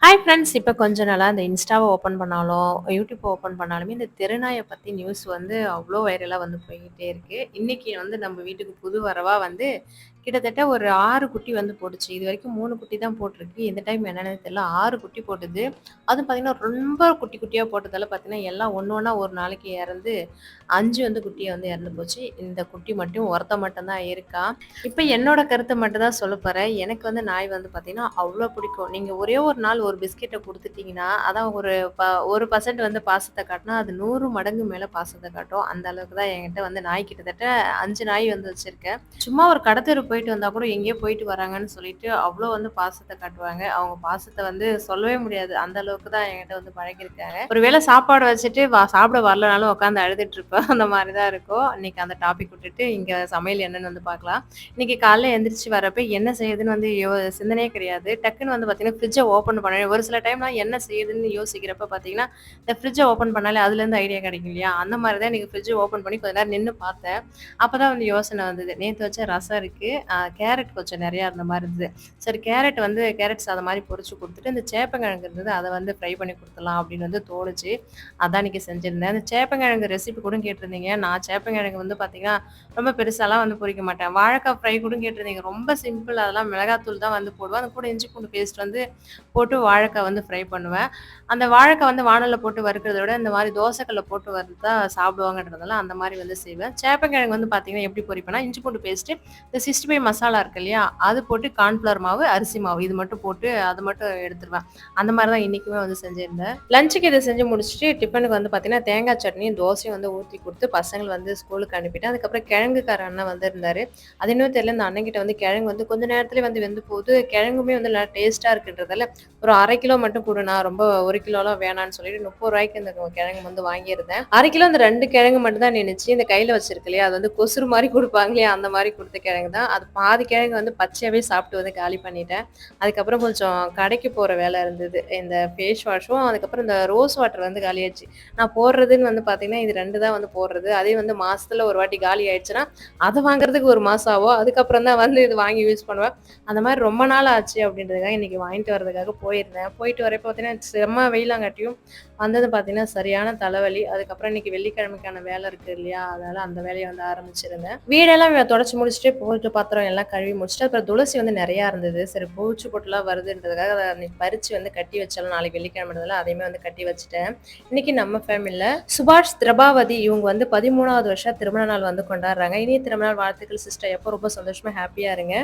Hi friends இப்போ கொஞ்ச நாளாக இந்த இன்ஸ்டாவை ஓப்பன் பண்ணாலும், யூடியூப் ஓப்பன் பண்ணாலுமே இந்த திருநாயை பற்றி நியூஸ் வந்து அவ்வளோ வைரலாக வந்து போய்கிட்டே இருக்குது இன்றைக்கி வந்து நம்ம வீட்டுக்கு புது வரவா வந்து கிட்டத்தட்ட ஒரு ஆறு குட்டி வந்து போட்டுச்சு. இது வரைக்கும் மூணு குட்டி தான் போட்டிருக்கு. இந்த டைம் என்னென்னு தெரியல ஆறு குட்டி போட்டுது அதுவும் பார்த்தீங்கன்னா, ரொம்ப குட்டி குட்டியாக போட்டதால பார்த்தீங்கன்னா, எல்லாம் ஒன்று ஒன்றா ஒரு நாளைக்கு இறந்து அஞ்சு வந்து குட்டியை வந்து இறந்து போச்சு. இந்த குட்டி மட்டும் ஒருத்த மட்டும்தான் இருக்கா. இப்போ என்னோட கருத்தை மட்டும் தான் சொல்ல போகிறேன் எனக்கு வந்து நாய் வந்து பார்த்தீங்கன்னா, அவ்வளோ பிடிக்கும். நீங்கள் ஒரே ஒரு நாள் ஒரு பிஸ்கெட்டை கொடுத்துட்டிங்கன்னா அதான் ஒரு ப ஒரு பர்சன்ட் வந்து பாசத்தை காட்டினா அது நூறு மடங்கு மேலே பாசத்தை காட்டும். அந்த அளவுக்கு தான் என்கிட்ட வந்து நாய் கிட்டத்தட்ட அஞ்சு நாய் வந்து வச்சுருக்கேன் சும்மா ஒரு கடத்தெரு போயிட்டு வந்தால் கூட எங்கேயோ போயிட்டு வராங்கன்னு சொல்லிட்டு, அவ்வளோ வந்து பாசத்தை காட்டுவாங்க. அவங்க பாசத்தை வந்து சொல்லவே முடியாது. அந்த அளவுக்கு தான் என்கிட்ட வந்து பழகியிருக்காங்க. ஒரு வேளை சாப்பாடு வச்சுட்டு வா சாப்பிட வரலனாலும் உட்காந்து அழுதுட்டு இருப்பேன். அந்த மாதிரி தான் இருக்கும். இன்னைக்கு அந்த டாபிக் விட்டுட்டு, இங்கே சமையல் என்னன்னு வந்து பார்க்கலாம். இன்னைக்கு காலைல எந்திரிச்சு வரப்ப என்ன செய்யுதுன்னு வந்து யோ சிந்தனையே கிடையாது. டக்குன்னு வந்து பார்த்தீங்கன்னா, ஃப்ரிட்ஜை ஓப்பன் பண்ண ஒரு சில டைம்லாம் என்ன செய்யுதுன்னு யோசிக்கிறப்ப பார்த்தீங்கன்னா, இந்த ஃப்ரிட்ஜை ஓப்பன் பண்ணாலே அதுலேருந்து ஐடியா கிடைக்கும் இல்லையா? அந்த மாதிரி தான் நீங்கள் ஃப்ரிட்ஜை ஓப்பன் பண்ணி கொஞ்ச நேரம் நின்று பார்த்தேன். அப்போ தான் வந்து யோசனை வந்தது. நேற்று வச்ச ரசம் இருக்குது கேரட் கொஞ்சம் நிறையா இருந்த மாதிரி இருந்தது. சரி கேரட் வந்து கேரட் சாதம் மாதிரி பொறிச்சு கொடுத்துட்டு இந்த சேப்பங்கிழங்கு இருந்தது. அதை வந்து ஃப்ரை பண்ணி குடுத்துடலாம் அப்படின்னு வந்து தோணுச்சு. அதான் இன்னைக்கு செஞ்சுருந்தேன் அந்த சேப்பங்கிழங்கு ரெசிபி கூட கேட்டிருந்தீங்க. நான் சேப்பங்கிழங்கு வந்து பார்த்தீங்கன்னா, ரொம்ப பெருசாலாம் வந்து பொறிக்க மாட்டேன். வாழைக்காய் ஃப்ரை கூட கேட்டிருந்தீங்க. ரொம்ப சிம்பிள் அதெல்லாம் மிளகாத்தூள் தான் வந்து போடுவேன். அது கூட இஞ்சி பூண்டு பேஸ்ட் வந்து போட்டு வாழைக்காய் வந்து ஃப்ரை பண்ணுவேன். அந்த வாழைக்காய் வந்து வானலில் போட்டு வறுக்கிறத விட, இந்த மாதிரி தோசைக்கல்ல போட்டு போட்டு வறுத்தா சாப்பிடுவாங்கன்றதெல்லாம் அந்த மாதிரி வந்து செய்வேன். சேப்பங்கிழங்கு வந்து பார்த்தீங்கன்னா, எப்படி பொறிப்பேன்னா இஞ்சி பூண்டு பேஸ்ட்டு, இந்த பை மசாலா இருக்கு இல்லையா? அது போட்டு கார்ன்ஃப்ளவர் மாவு, அரிசி மாவு இது மட்டும் போட்டு அது மட்டும் எடுத்துருவேன். அந்த மாதிரி தான் இன்னைக்குமே வந்து செஞ்சிருந்தேன். லஞ்சுக்கு இதை செஞ்சு முடிச்சுட்டு, டிஃபனுக்கு வந்து பார்த்தீங்கன்னா, தேங்காய் சட்னியும், தோசையும் வந்து ஊற்றி கொடுத்து பசங்களை வந்து ஸ்கூலுக்கு அனுப்பிட்டேன். அதுக்கப்புறம் கிழங்குக்கார அண்ணன் வந்திருந்தாரு. அது இன்னும் தெரியல, இந்த அண்ணன்கிட்ட வந்து கிழங்கு வந்து கொஞ்ச நேரத்துலேயே வந்து வெந்து போகுது. கிழங்குமே வந்து நல்லா டேஸ்ட்டாக இருக்குன்றதால, ஒரு அரை கிலோ மட்டும் கொடுண்ணா ரொம்ப ஒரு கிலோலாம் வேணான்னு சொல்லிட்டு முப்பது ரூபாய்க்கு இந்த கிழங்கு வந்து வாங்கியிருந்தேன். அரை கிலோ அந்த ரெண்டு கிழங்கு மட்டும் தான் நினைச்சு இந்த கையில் வச்சிருக்கு இல்லையா? அது வந்து கொசுறு மாதிரி கொடுப்பாங்களே இல்லையா? அந்த மாதிரி கொடுத்த கிழங்கு தான். அது பாதி கிழங்கு வந்து பச்சையாகவே சாப்பிட்டு வந்து காலி பண்ணிட்டேன். அதுக்கப்புறம் கொஞ்சம் கடைக்கு போகிற வேலை இருந்தது. இந்த ஃபேஸ் வாஷும், அதுக்கப்புறம் இந்த ரோஸ் வாட்டர் வந்து காலியாச்சு. நான் போடுறதுன்னு வந்து பார்த்தீங்கன்னா, இது ரெண்டு தான் வந்து போடுறது. அதே வந்து மாதத்தில் ஒரு வாட்டி காலி ஆயிடுச்சுன்னா, அதை வாங்குறதுக்கு ஒரு மாதம் ஆகும். அதுக்கப்புறம் தான் வந்து இது வாங்கி யூஸ் பண்ணுவேன். அந்த மாதிரி ரொம்ப நாள் ஆச்சு அப்படின்றதுக்காக இன்னைக்கு வாங்கிட்டு வரதுக்காக போயிருந்தேன். போயிட்டு வரப்போ பார்த்தீங்கன்னா, செம்ம வெயிலாங்காட்டியும் வந்தது பார்த்தீங்கன்னா, சரியான தலைவலி. அதுக்கப்புறம் இன்னைக்கு வெள்ளிக்கிழமைக்கான வேலை இருக்கு இல்லையா? அதனால அந்த வேலையை வந்து ஆரம்பிச்சிருந்தேன். வீடெல்லாம் தொடச்சி முடிச்சுட்டு, போட்டு பாத்திரம் எல்லாம் கழுவி முடிச்சுட்டு, அப்புறம் துளசி வந்து நிறையா இருந்தது. சரி பூச்சி பொட்டுலாம் வருதுன்றதுக்காக அதை அன்னைக்கு பறிச்சு வந்து கட்டி வச்சாலும் நாளைக்கு வெள்ளிக்கிழமை அதையுமே வந்து கட்டி வச்சுட்டேன். இன்னைக்கு நம்ம ஃபேமிலியில் சுபாஷ் திரபாவதி இவங்க வந்து 13வது வருஷம் திருமண நாள் வந்து கொண்டாடுறாங்க. இனி திருமண நாள் வாழ்த்துக்கள் சிஸ்டர். எப்போ ரொம்ப சந்தோஷமா, ஹாப்பியாக இருங்க.